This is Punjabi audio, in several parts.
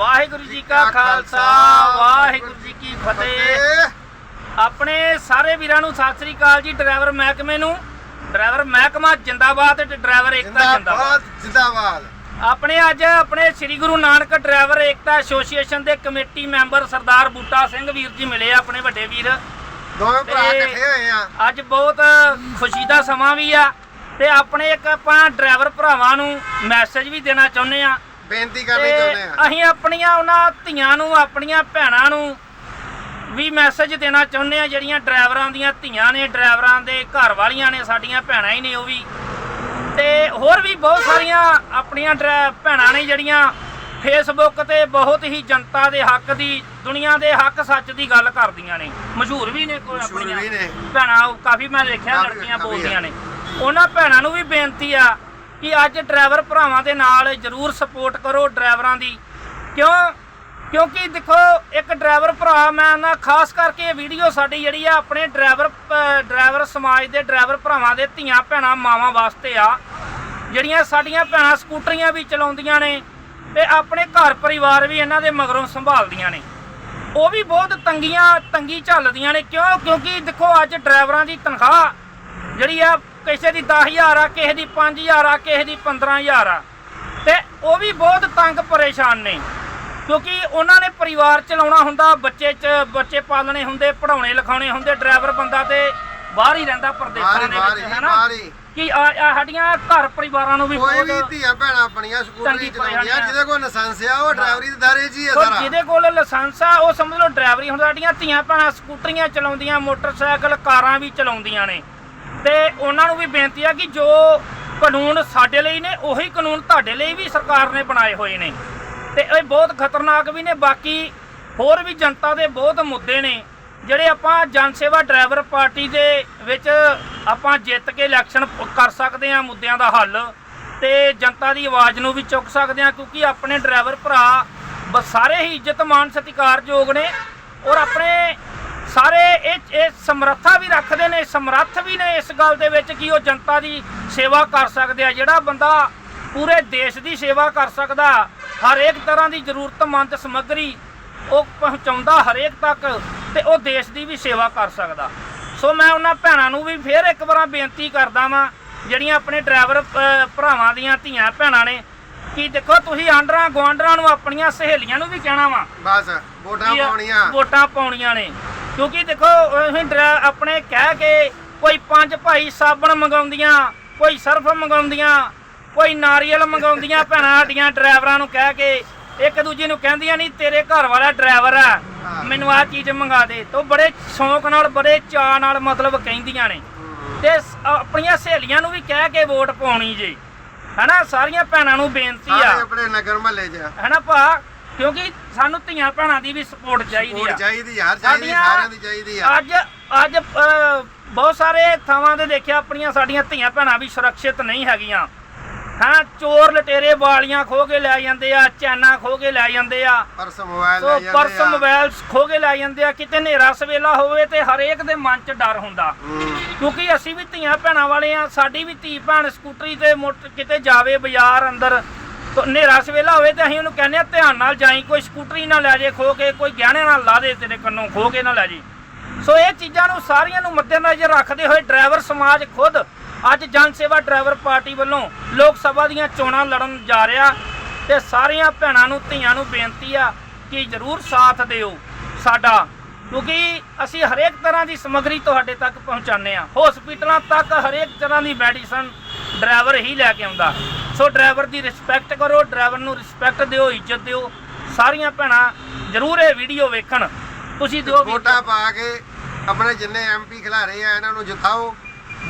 ਵਾਹਿਗੁਰੂ ਜੀ ਕਾ ਖਾਲਸਾ ਵਾਹਿਗੁਰੂ ਜੀ ਕੀ ਫਤਿਹ। ਆਪਣੇ ਸਾਰੇ ਵੀਰਾਂ ਨੂੰ ਸਤਿ ਸ੍ਰੀ ਅਕਾਲ ਜੀ ਡਰਾਈਵਰ ਮਹਿਕਮੇ ਨੂੰ। ਡਰਾਈਵਰ ਮਹਿਕਮਾ ਜਿੰਦਾਬਾਦ ਤੇ ਡਰਾਈਵਰ ਏਕਤਾ ਜਿੰਦਾਬਾਦ ਜਿੰਦਾਬਾਦ। ਆਪਣੇ ਅੱਜ ਆਪਣੇ ਸ੍ਰੀ ਗੁਰੂ ਨਾਨਕ ਡਰਾਈਵਰ ਏਕਤਾ ਐਸੋਸੀਏਸ਼ਨ ਦੇ ਕਮੇਟੀ ਮੈਂਬਰ ਸਰਦਾਰ ਬੂਟਾ ਸਿੰਘ ਵੀਰ ਜੀ ਮਿਲੇ ਆਪਣੇ ਵੱਡੇ ਵੀਰ। ਦੋਵੇਂ ਭਰਾ ਇਕੱਠੇ ਹੋਏ ਆ। ਅੱਜ ਬਹੁਤ ਖੁਸ਼ੀ ਦਾ ਸਮਾਂ ਵੀ ਆ। ਤੇ ਆਪਣੇ ਇੱਕ ਆਪਾਂ ਡਰਾਈਵਰ ਭਰਾਵਾਂ ਨੂੰ ਮੈਸੇਜ ਵੀ ਦੇਣਾ ਚਾਹੁੰਦੇ ਆ। ਬੇਨਤੀ ਕਰਨੀ ਚਾਹੁੰਦੇ ਆ ਅਸੀਂ ਆਪਣੀਆਂ ਉਹਨਾਂ ਧੀਆਂ ਨੂੰ ਆਪਣੀਆਂ ਭੈਣਾਂ ਨੂੰ ਵੀ ਮੈਸੇਜ ਦੇਣਾ ਚਾਹੁੰਦੇ ਆ ਜਿਹੜੀਆਂ ਡਰਾਈਵਰਾਂ ਦੀਆਂ ਧੀਆਂ ਨੇ ਡਰਾਈਵਰਾਂ ਦੇ ਘਰ ਵਾਲੀਆਂ ਨੇ ਸਾਡੀਆਂ ਭੈਣਾਂ ਹੀ ਨੇ ਉਹ ਵੀ ਤੇ ਹੋਰ ਵੀ ਬਹੁਤ ਸਾਰੀਆਂ ਆਪਣੀਆਂ ਭੈਣਾਂ ਨੇ ਜਿਹੜੀਆਂ ਫੇਸਬੁੱਕ ਤੇ ਬਹੁਤ ਹੀ ਜਨਤਾ ਦੇ ਹੱਕ ਦੀ ਦੁਨੀਆ ਦੇ ਹੱਕ ਸੱਚ ਦੀ ਗੱਲ ਕਰਦੀਆਂ ਨੇ ਮਸ਼ਹੂਰ ਵੀ ਨੇ ਕੋਈ ਆਪਣੀਆਂ। ਭੈਣਾਂ ਕਾਫੀ ਮੈਂ ਦੇਖਿਆ ਲੜਕੀਆਂ ਬੋਲਦੀਆਂ। ਨੇ ਉਹਨਾਂ ਭੈਣਾਂ ਨੂੰ ਵੀ ਬੇਨਤੀ ਆ ਕਿ ਅੱਜ ਡਰਾਈਵਰ ਭਰਾਵਾਂ ਦੇ ਨਾਲ ਜਰੂਰ ਸਪੋਰਟ ਕਰੋ ਡਰਾਈਵਰਾਂ ਦੀ। ਕਿਉਂ? ਕਿਉਂਕਿ ਦੇਖੋ, ਇੱਕ ਡਰਾਈਵਰ ਭਰਾ, ਮੈਂ ਨਾ ਖਾਸ ਕਰਕੇ ਇਹ ਵੀਡੀਓ ਸਾਡੀ ਜਿਹੜੀ ਆ, ਆਪਣੇ ਡਰਾਈਵਰ ਡਰਾਈਵਰ ਸਮਾਜ ਦੇ ਡਰਾਈਵਰ ਭਰਾਵਾਂ ਦੇ ਧੀਆਂ ਭੈਣਾਂ ਮਾਵਾਂ ਵਾਸਤੇ ਆ, ਜਿਹੜੀਆਂ ਸਾਡੀਆਂ ਭੈਣਾਂ ਸਕੂਟਰੀਆਂ ਵੀ ਚਲਾਉਂਦੀਆਂ ਨੇ ਤੇ ਆਪਣੇ ਘਰ ਪਰਿਵਾਰ ਵੀ ਇਹਨਾਂ ਦੇ ਮਗਰੋਂ ਸੰਭਾਲਦੀਆਂ ਨੇ। ਉਹ ਵੀ ਬਹੁਤ ਤੰਗੀਆਂ, ਤੰਗੀ ਝੱਲਦੀਆਂ ਨੇ। ਕਿਉਂ? ਕਿਉਂਕਿ ਦੇਖੋ, ਅੱਜ ਡਰਾਈਵਰਾਂ ਦੀ ਤਨਖਾਹ ਜਿਹੜੀ ਆ ਕਿਸੇ ਦੀ 10000 ਆ ਕਿਸੇ ਦੀ 5000 ਆ ਕਿਸੇ ਦੀ 15000 ਆ। ਤੇ ਉਹ ਵੀ ਬਹੁਤ ਤੰਗ ਪਰੇਸ਼ਾਨ ਨੇ। ਕਿਉਂਕਿ ਉਹਨਾਂ ਨੇ ਪਰਿਵਾਰ ਚਲਾਉਣਾ ਹੁੰਦਾ ਬੱਚੇ ਚ ਬੱਚੇ ਪਾਲਣੇ ਹੁੰਦੇ ਪੜਾਉਣੇ ਲਿਖਾਉਣੇ ਹੁੰਦੇ ਡਰਾਈਵਰ ਬੰਦਾ ਤੇ ਬਾਹਰ ਹੀ ਰਹਿੰਦਾ ਪ੍ਰਦੇਸ਼ਾਂ ਦੇ ਵਿੱਚ ਹੀ ਹੀ। ਕਿ ਆ ਆ ਸਾਡੀਆਂ ਘਰ ਪਰਿਵਾਰਾਂ ਨੂੰ ਵੀ ਕੋਈ ਵੀ ਧੀਆਂ ਭੈਣਾਂ ਆਪਣੀਆਂ ਸਕੂਟਰੀ ਚਲਾਉਂਦੀਆਂ। ਜਿਹਦੇ ਕੋਲ ਲਾਇਸੈਂਸ ਆ ਉਹ ਡਰਾਈਵਰੀ ਦੇ ਦਾਰੇ ਹੀ ਆ ਸਾਰਾ। ਜਿਹਦੇ ਕੋਲ ਲਾਇਸੈਂਸ ਆ ਉਹ ਸਮਝ ਲਓ ਡਰਾਈਵਰੀ ਹੁੰਦਾ ਸਾਡੀਆਂ ਧੀਆਂ ਭੈਣਾਂ ਸਕੂਟਰੀਆਂ ਚਲਾਉਂਦੀਆਂ ਮੋਟਰਸਾਈਕਲ ਕਾਰਾਂ ਵੀ ਚਲਾਉਂਦੀਆਂ ਨੇ। ਤੇ ਉਹਨਾਂ ਨੂੰ ਵੀ ਬੇਨਤੀ ਆ ਕਿ ਜੋ ਕਾਨੂੰਨ ਸਾਡੇ ਲਈ ਨੇ, ਉਹੀ ਕਾਨੂੰਨ ਤੁਹਾਡੇ ਲਈ ਵੀ ਸਰਕਾਰ ਨੇ ਬਣਾਏ ਹੋਏ ਨੇ। ਤੇ ਇਹ ਬਹੁਤ ਖਤਰਨਾਕ ਵੀ ਨੇ, ਬਾਕੀ ਹੋਰ ਵੀ ਜਨਤਾ ਦੇ ਬਹੁਤ ਮੁੱਦੇ ਨੇ। ਜਿਹੜੇ ਆਪਾਂ ਜਨ ਸੇਵਾ ਡਰਾਈਵਰ ਪਾਰਟੀ ਦੇ ਵਿੱਚ ਆਪਾਂ ਜਿੱਤ ਕੇ ਇਲੈਕਸ਼ਨ ਕਰ ਸਕਦੇ ਹਾਂ, ਮੁੱਦਿਆਂ ਦਾ ਹੱਲ, ਤੇ ਜਨਤਾ ਦੀ ਆਵਾਜ਼ ਨੂੰ ਵੀ ਚੁੱਕ ਸਕਦੇ ਹਾਂ, ਕਿਉਂਕਿ ਆਪਣੇ ਡਰਾਈਵਰ ਭਰਾ ਬਸ ਸਾਰੇ ਹੀ ਇੱਜ਼ਤ ਮਾਨ ਸਤਿਕਾਰਯੋਗ ਨੇ ਔਰ ਆਪਣੇ ਸਾਰੇ ਇਹ ਇਹ ਸਮਰੱਥਾ ਵੀ ਰੱਖਦੇ ਨੇ ਸਮਰੱਥ ਵੀ ਨੇ ਇਸ ਗੱਲ ਦੇ ਵਿੱਚ ਕਿ ਉਹ ਜਨਤਾ ਦੀ ਸੇਵਾ ਕਰ ਸਕਦੇ ਆ। ਜਿਹੜਾ ਬੰਦਾ ਪੂਰੇ ਦੇਸ਼ ਦੀ ਸੇਵਾ ਕਰ ਸਕਦਾ ਹਰੇਕ ਤਰ੍ਹਾਂ ਦੀ ਜ਼ਰੂਰਤਮੰਦ ਸਮੱਗਰੀ ਉਹ ਪਹੁੰਚਾਉਂਦਾ ਹਰੇਕ ਤੱਕ ਤੇ ਉਹ ਦੇਸ਼ ਦੀ ਵੀ ਸੇਵਾ ਕਰ ਸਕਦਾ। ਸੋ ਮੈਂ ਉਹਨਾਂ ਭੈਣਾਂ ਨੂੰ ਵੀ ਫੇਰ ਇੱਕ ਵਾਰਾਂ ਬੇਨਤੀ ਕਰਦਾ ਵਾਂ ਜਿਹੜੀਆਂ ਆਪਣੇ ਡਰਾਈਵਰ ਭਰਾਵਾਂ ਦੀਆਂ ਧੀਆਂ ਭੈਣਾਂ ਨੇ ਕਿ ਦੇਖੋ ਤੁਸੀਂ ਆਂਡਰਾਂ ਗਵਾਂਡਰਾਂ ਨੂੰ ਆਪਣੀਆਂ ਸਹੇਲੀਆਂ ਨੂੰ ਵੀ ਕਹਿਣਾ ਵਾ ਬਸ ਵੋਟਾਂ ਪਾਉਣੀਆਂ। ਵੋਟਾਂ ਪਾਉਣੀਆਂ ਨੇ। ਕਿਉਂਕਿ ਦੇਖੋ ਅਸੀਂ ਡਰਾ- ਆਪਣੇ ਕਹਿ ਕੇ ਕੋਈ ਪੰਜ ਭਾਈ ਸਾਬਣ ਮੰਗਾਉਂਦੀਆਂ ਕੋਈ ਸਰਫ ਮੰਗਾਉਂਦੀਆਂ ਕੋਈ ਨਾਰੀਅਲ ਮੰਗਾਉਂਦੀਆਂ ਭੈਣਾਂ ਸਾਡੀਆਂ ਡਰਾਈਵਰਾਂ ਨੂੰ ਕਹਿ ਕੇ ਇੱਕ ਦੂਜੇ ਨੂੰ ਕਹਿੰਦੀਆਂ ਨਹੀਂ ਤੇਰੇ ਘਰ ਵਾਲਾ ਡਰਾਈਵਰ ਆ। ਮੈਨੂੰ ਆਹ ਚੀਜ਼ ਮੰਗਾ ਦੇ। ਤੋ ਬੜੇ ਸ਼ੌਂਕ ਨਾਲ ਬੜੇ ਚਾਅ ਨਾਲ ਮਤਲਬ ਕਹਿੰਦੀਆਂ ਨੇ। ਤੇ ਆਪਣੀਆਂ ਸਹੇਲੀਆਂ ਨੂੰ ਵੀ ਕਹਿ ਕੇ ਵੋਟ ਪਾਉਣੀ ਜੇ। ਹਨਾ ਸਾਰੀਆਂ ਭੈਣਾਂ ਨੂੰ ਬੇਨਤੀ ਆ। ਆਪਣੇ ਨਗਰ ਮਹੱਲੇ 'ਚ ਹਨਾ ਭਾ? ਕਿਉਂਕਿ ਸਾਨੂੰ ਧੀਆਂ ਭੈਣਾਂ ਦੀ ਵੀ ਸਪੋਰਟ ਚਾਹੀਦੀ ਆ। ਚਾਹੀਦੀ ਯਾਰ ਚਾਹੀਦੀ ਸਾਡੀਆਂ- ਸਾਰਿਆਂ ਦੀ ਚਾਹੀਦੀ ਆ। ਅੱਜ ਅੱਜ ਅ, ਬਹੁਤ ਸਾਰੇ ਥਾਵਾਂ ਤੇ ਦੇਖਿਆ ਆਪਣੀਆਂ ਸਾਡੀਆਂ ਧੀਆਂ ਭੈਣਾਂ ਵੀ ਸੁਰੱਖਿਅਤ ਨਹੀਂ ਹੈਗੀਆਂ। ਹਾਂ ਚੋਰ ਲਟੇਰੇ ਵਾਲੀਆਂ ਖੋ ਕੇ ਲੈ ਜਾਂਦੇ ਆ ਚੈਨਾ ਖੋ ਕੇ ਲੈ ਜਾਂਦੇ ਆ। ਪਰਸ ਮੋਬਾਈਲ ਸੋ ਲੈ ਜਾਂਦੇ ਪਰਸ ਆ। ਮੋਬਾਈਲ ਖੋ ਕੇ ਲੈ ਜਾਂਦੇ ਆ ਕਿਤੇ ਹਨੇਰਾ ਸਵੇਲਾ ਹੋਵੇ ਤੇ ਹਰੇਕ ਦੇ ਮਨ 'ਚ ਡਰ ਹੁੰਦਾ। ਹੂੰ। ਕਿਉਂਕਿ ਅਸੀਂ ਵੀ ਧੀਆਂ ਭੈਣਾਂ ਵਾਲੇ ਆ ਸਾਡੀ ਵੀ ਧੀ ਭੈਣ ਸਕੂਟਰੀ ਤੇ ਮੋਟਰ ਕਿਤੇ ਜਾਵੇ ਬਾਜ਼ਾਰ ਅੰਦਰ ਤਾਂ ਹਨੇਰਾ ਸਵੇਲਾ ਹੋਵੇ ਤੇ ਅਸੀਂ ਉਹਨੂੰ ਕਹਿੰਦੇ ਆ ਧਿਆਨ ਨਾਲ ਜਾਈ, ਕੋਈ ਸਕੂਟਰੀ ਨਾ ਲੈ ਜੇ ਖੋ ਕੇ, ਕੋਈ ਗਹਿਣੇ ਨਾਲ ਲਾ ਦੇ ਤੇਰੇ ਕੰਨੋਂ ਖੋ ਕੇ ਨਾ ਲੈ ਜੇ। ਸੋ ਇਹ ਚੀਜ਼ਾਂ ਨੂੰ ਸਾਰੀਆਂ ਨੂੰ ਮੱਦੇਨਜ਼ਰ ਰੱਖਦੇ ਹੋਏ ਡਰਾਈਵਰ ਸਮਾਜ ਖੁਦ ਅੱਜ ਜਨ ਸੇਵਾ ਡਰਾਈਵਰ ਪਾਰਟੀ ਵੱਲੋਂ ਲੋਕ ਸਭਾ ਦੀਆਂ ਚੋਣਾਂ ਲੜਨ ਜਾ ਰਿਹਾ ਤੇ ਸਾਰੀਆਂ ਭੈਣਾਂ ਨੂੰ, ਧੀਆਂ ਨੂੰ ਬੇਨਤੀ ਆ ਕਿ ਜਰੂਰ ਸਾਥ ਦਿਓ ਸਾਡਾ, ਕਿਉਂਕਿ ਅਸੀਂ ਹਰੇਕ ਤਰ੍ਹਾਂ ਦੀ ਸਮੱਗਰੀ ਤੁਹਾਡੇ ਤੱਕ ਪਹੁੰਚਾਉਂਦੇ ਆ ਹਸਪੀਟਲਾਂ ਤੱਕ ਹਰੇਕ ਤਰ੍ਹਾਂ ਦੀ ਮੈਡੀਸਨ ਡਰਾਈਵਰ ਹੀ ਲੈ ਕੇ ਆਉਂਦਾ। ਸੋ ਡਰਾਈਵਰ ਦੀ ਰਿਸਪੈਕਟ ਕਰੋ ਡਰਾਈਵਰ ਨੂੰ ਰਿਸਪੈਕਟ ਦਿਓ ਇੱਜ਼ਤ ਦਿਓ। ਸਾਰੀਆਂ ਭੈਣਾਂ ਜਰੂਰ ਇਹ ਵੀਡੀਓ ਵੇਖਣ। ਤੁਸੀਂ ਦਿਓ ਵੀ- ਵੋਟਾਂ ਪਾ ਕੇ ਆਪਣੇ ਜਿੰਨੇ ਐਮਪੀ ਖਿਲਾਰੇ ਆ ਇਹਨਾਂ ਨੂੰ ਜਿਤਾਓ।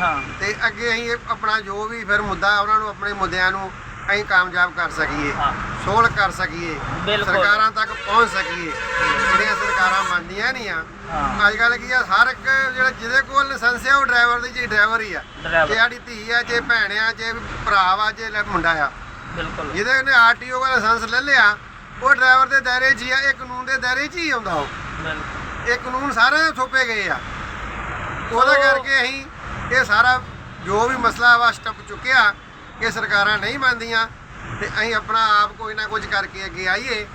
ਹਾਂ। ਤੇ ਅੱਗੇ ਅਸੀਂ ਇਹ ਆਪਣਾ ਜੋ ਵੀ ਫਿਰ ਮੁੱਦਾ ਉਹਨਾਂ ਨੂੰ ਆਪਣੇ ਮੁੱਦਿਆਂ ਨੂੰ ਅਸੀਂ ਕਾਮਯਾਬ ਕਰ ਸਕੀਏ ਹਾਂ। ਸੋਲ ਕਰ ਸਕੀਏ ਬਿਲਕੁਲ। ਸਰਕਾਰਾਂ ਤੱਕ ਪਹੁੰਚ ਸਕੀਏ ਜਿਹੜੀਆਂ ਸਰਕਾਰਾਂ ਮੰਨਦੀਆਂ ਨਹੀਂ ਆ ਹਾਂ। ਅੱਜ ਕੱਲ ਕੀ ਆ ਹਰ ਇੱਕ ਜਿਹੜਾ ਜਿਹਦੇ ਕੋਲ ਲਾਇਸੈਂਸ ਆ ਉਹ ਡਰਾਈਵਰ ਦੀ ਜੀ ਡਰਾਈਵਰ ਹੀ ਆ Driver। ਜੇ ਸਾਡੀ ਧੀ ਆ ਜੇ ਭੈਣ ਆ ਜੇ ਭਰਾ ਵਾ ਜੇ ਲੈ ਮੁੰਡਾ ਆ ਬਿਲਕੁਲ ਜਿਹਦੇ ਨੇ ਆਰਟੀਓ ਦਾ ਲਾਇਸੈਂਸ ਲੈ ਲਿਆ ਉਹ ਡਰਾਈਵਰ ਦੇ ਦਾਇਰੇ 'ਚ ਹੀ ਆ ਇਹ ਕਾਨੂੰਨ ਦੇ ਦਾਇਰੇ 'ਚ ਹੀ ਆਉਂਦਾ ਉਹ ਬਿਲਕੁਲ ਇਹ ਕਾਨੂੰਨ ਸਾਰਿਆਂ ਦੇ ਥੋਪੇ ਗਏ ਆ ਉਹਦਾ ਸੋ- ਕਰਕੇ ਅਸੀਂ ਇਹ ਸਾਰਾ ਜੋ ਵੀ ਮਸਲਾ ਵਾ ਸਟੈਪ ਚੁੱਕਿਆ ਕਿ ਸਰਕਾਰਾਂ ਨਹੀਂ ਮੰਨਦੀਆਂ ਤੇ ਅਸੀਂ ਆਪਣਾ ਆਪ ਕੋਈ ਨਾ ਕੁਝ ਕਰਕੇ ਅੱਗੇ ਆਈਏ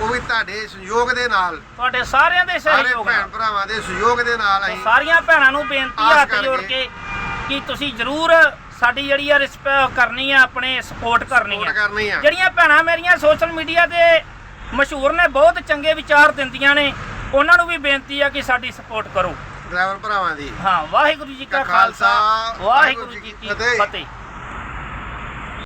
ਉਹ ਵੀ ਤੁਹਾਡੇ ਸਹਿਯੋਗ ਦੇ ਨਾਲ। ਤੁਹਾਡੇ ਸਾਰਿਆਂ ਦੇ ਸਾਰੇ ਸਹਿਯੋਗ ਭੈਣ ਨਾਲ। ਭਰਾਵਾਂ ਦੇ ਸਹਿਯੋਗ ਦੇ ਨਾਲ ਤੇ ਅਸੀਂ ਸਾਰੀਆਂ ਭੈਣਾਂ ਨੂੰ ਬੇਨਤੀ ਆਸ ਆ ਹੱਥ ਜੋੜ ਕਰਕੇ ਕੇ ਕਿ ਤੁਸੀਂ ਜ਼ਰੂਰ ਸਾਡੀ ਜਿਹੜੀ ਆ ਰਿਸਪੈਕਟ ਕਰਨੀ ਆ ਆਪਣੇ ਸਪੋਰਟ ਕਰਨੀ ਸਪੋਰਟ ਆ। ਕਰਨੀ ਆ। ਜਿਹੜੀਆਂ ਭੈਣਾਂ ਮੇਰੀਆਂ ਸੋਸ਼ਲ ਮੀਡੀਆ ਤੇ ਮਸ਼ਹੂਰ ਨੇ ਬਹੁਤ ਚੰਗੇ ਵਿਚਾਰ ਦਿੰਦੀਆਂ ਨੇ ਉਹਨਾਂ ਨੂੰ ਵੀ ਬੇਨਤੀ ਆ ਕਿ ਸਾਡੀ ਸਪੋਰਟ ਕਰੋ। ਡਰਾਈਵਰ ਭਰਾਵਾਂ ਦੀ। ਹਾਂ ਵਾਹਿਗੁਰੂ ਜੀ ਕਾ ਖਾਲਸਾ, ਵਾਹਿਗੁਰੂ ਜੀ ਕੀ। ਫਤਿਹ।